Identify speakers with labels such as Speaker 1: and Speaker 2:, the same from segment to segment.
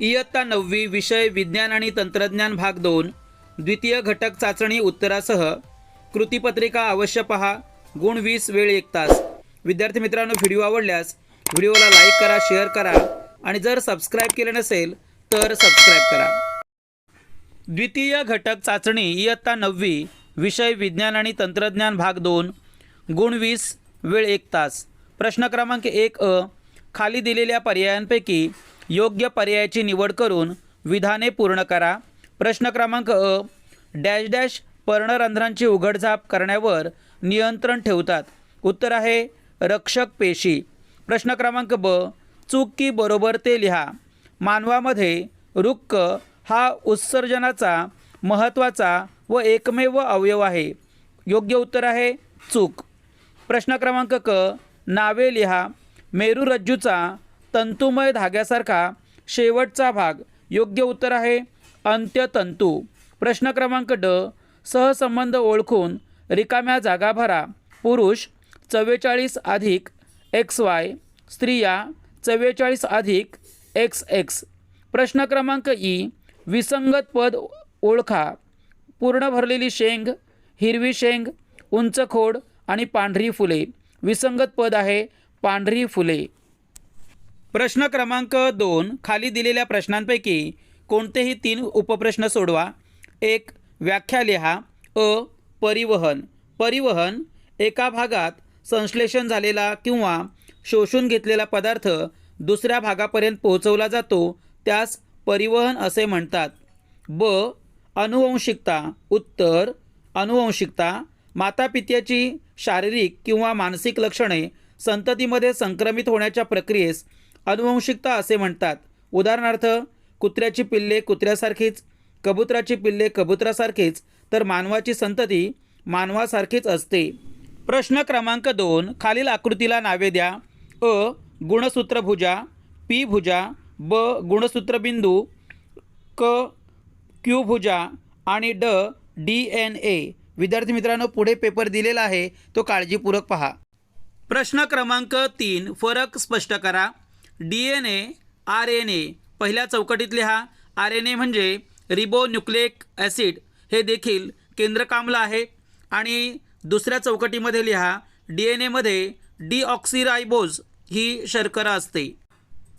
Speaker 1: इयत्ता नववी विषय विज्ञान आणि तंत्रज्ञान भाग दोन द्वितीय घटक चाचणी उत्तरासह कृतीपत्रिका अवश्य पहा गुण वीस वेळ एक तास. विद्यार्थी मित्रांनो व्हिडिओ आवडल्यास व्हिडिओला लाईक करा शेअर करा आणि जर सबस्क्राईब केले नसेल तर सबस्क्राईब करा. द्वितीय घटक चाचणी इयत्ता नववी विषय विज्ञान आणि तंत्रज्ञान भाग दोन गुण वीस वेळ एक तास. प्रश्न क्रमांक एक अ खाली दिलेल्या पर्यायांपैकी योग्य पर्यायाची निवड करून विधाने पूर्ण करा. प्रश्न क्रमांक अ डॅश डॅश पर्णरंध्रांची उघडझाप करण्यावर नियंत्रण ठेवतात. उत्तर आहे रक्षक पेशी. प्रश्न क्रमांक ब चूक की बरोबर ते लिहा. मानवामध्ये रुक्क हा उत्सर्जनाचा महत्त्वाचा व एकमेव अवयव आहे. योग्य उत्तर आहे चूक. प्रश्न क्रमांक क नावे लिहा. मेरुरज्जूचा तंतुमय धाग्यासारखा शेवटचा भाग. योग्य उत्तर आहे अंत्यतंतू. प्रश्न क्रमांक ड. सहसंबंध ओळखून रिकाम्या जागा भरा. पुरुष चव्वेचाळीस अधिक एक्स वाय. स्त्रिया चव्वेचाळीस अधिक एक्स एक्स. प्रश्न क्रमांक ई. विसंगत पद ओळखा. पूर्ण भरलेली शेंग हिरवी शेंग उंच खोड आणि पांढरी फुले. विसंगत पद आहे पांढरी फुले. प्रश्न क्रमांक दोन खाली दिलेल्या प्रश्नांपैकी कोणतेही तीन उपप्रश्न सोडवा. एक व्याख्या लिहा. अ परिवहन. परिवहन एका भागात संश्लेषण झालेला किंवा शोषून घेतलेला पदार्थ दुसऱ्या भागापर्यंत पोहोचवला जातो त्यास परिवहन असे म्हणतात. ब अनुवंशिकता उत्तर अनुवंशिकता मातापित्याची शारीरिक किंवा मानसिक लक्षणे संततीमध्ये संक्रमित होण्याच्या प्रक्रियेस अनुवंशिकता असे म्हणतात. उदाहरणार्थ कुत्र्याची पिल्ले कुत्र्यासारखीच कबुतराची पिल्ले कबुतरासारखीच तर मानवाची संतती मानवासारखीच असते. प्रश्न क्रमांक दोन खालील आकृतीला नावे द्या. अ गुणसूत्रभुजा पी भुजा ब गुणसूत्रबिंदू क क्यू भुजा आणि ड डी एन ए. विद्यार्थी मित्रांनो पुढे पेपर दिलेला आहे तो काळजीपूर्वक पहा. प्रश्न क्रमांक तीन फरक स्पष्ट करा. D N A R N A पहिल्या चौकटीत लिहा. आर एन ए म्हणजे रिबो न्यूक्लेक ॲसिड. हे देखील केंद्रकामलं आहे. आणि दुसऱ्या चौकटीमध्ये लिहा. डी एन एमध्ये डीऑक्सिरायबोज ही शर्करा असते.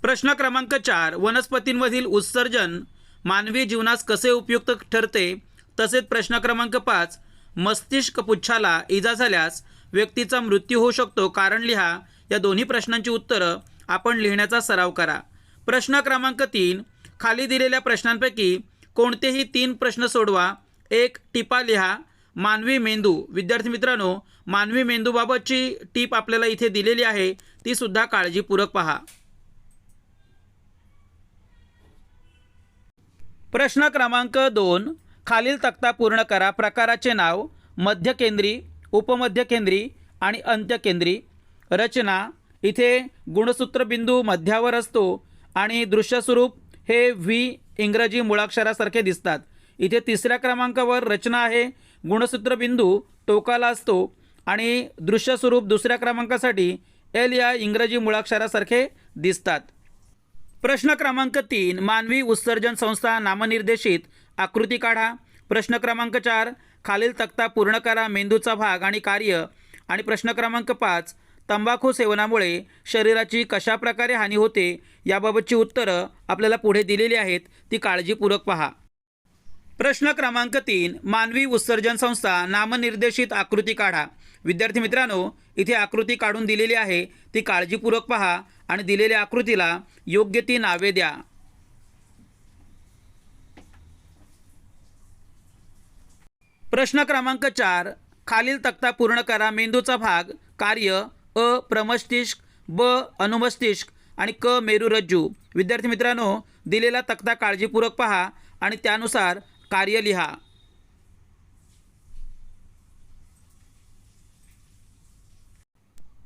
Speaker 1: प्रश्न क्रमांक चार. वनस्पतींमधील उत्सर्जन मानवी जीवनास कसे उपयुक्त ठरते? तसेच प्रश्न क्रमांक पाच. मस्तिष्क पुच्छाला इजा झाल्यास व्यक्तीचा मृत्यू होऊ शकतो. कारण लिहा. या दोन्ही प्रश्नांची उत्तरं आपण लिहिण्याचा सराव करा. प्रश्न क्रमांक तीन. खाली दिलेल्या प्रश्नांपैकी कोणतेही तीन प्रश्न सोडवा. एक टिपा लिहा. मानवी मेंदू. विद्यार्थी मित्रांनो मानवी मेंदूबाबतची टीप आपल्याला इथे दिलेली आहे. ती सुद्धा काळजीपूर्वक पहा. प्रश्न क्रमांक दोन. खालील तक्ता पूर्ण करा. प्रकाराचे नाव मध्यकेंद्री उपमध्यकेंद्री आणि अंत्यकेंद्री. रचना इथे गुणसूत्रबिंदू मध्यावर असतो आणि दृश्यस्वरूप हे व्ही इंग्रजी मुळाक्षरासारखे दिसतात. इथे तिसऱ्या क्रमांकावर रचना आहे गुणसूत्रबिंदू टोकाला असतो आणि दृश्यस्वरूप दुसऱ्या क्रमांकासाठी एल या इंग्रजी मुळाक्षरासारखे दिसतात. प्रश्न क्रमांक तीन मानवी उत्सर्जन संस्था नामनिर्देशित आकृती काढा. प्रश्न क्रमांक चार खालील तक्ता पूर्ण करा मेंदूचा भाग आणि कार्य. आणि प्रश्न क्रमांक पाच तंबाखू सेवनामुळे शरीराची कशा प्रकारे हानी होते याबाबतची उत्तरं आपल्याला पुढे दिलेली आहेत. ती काळजीपूर्वक पहा. प्रश्न क्रमांक तीन मानवी उत्सर्जन संस्था नामनिर्देशित आकृती काढा. विद्यार्थी मित्रांनो इथे आकृती काढून दिलेली आहे. ती काळजीपूर्वक पहा आणि दिलेल्या आकृतीला योग्य ती नावे द्या. प्रश्न क्रमांक चार खालील तक्ता पूर्ण करा. मेंदूचा भाग कार्य अ प्रमस्तिष्क ब अनुमस्तिष्क आणि क मेरुरज्जू. विद्यार्थी मित्रांनो दिलेला तक्ता काळजीपूर्वक पहा आणि त्यानुसार कार्य लिहा.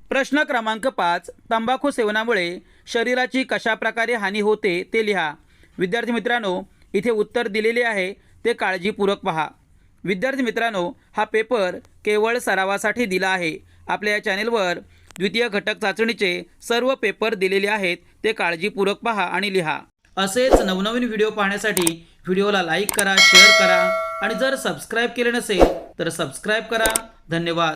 Speaker 1: प्रश्न क्रमांक पाच तंबाखू सेवनामुळे शरीराची कशा प्रकारे हानी होते ते लिहा. विद्यार्थी मित्रांनो इथे उत्तर दिलेले आहे ते काळजीपूर्वक पहा. विद्यार्थी मित्रांनो हा पेपर केवळ सरावासाठी दिला आहे. आपल्या या चॅनेलवर द्वितीय घटक चाचणीचे सर्व पेपर दिलेले आहेत ते काळजीपूर्वक पहा आणि लिहा. असेच नवनवीन व्हिडिओ पाहण्यासाठी व्हिडिओला लाईक करा शेअर करा आणि जर सबस्क्राईब केले नसेल तर सबस्क्राईब करा. धन्यवाद.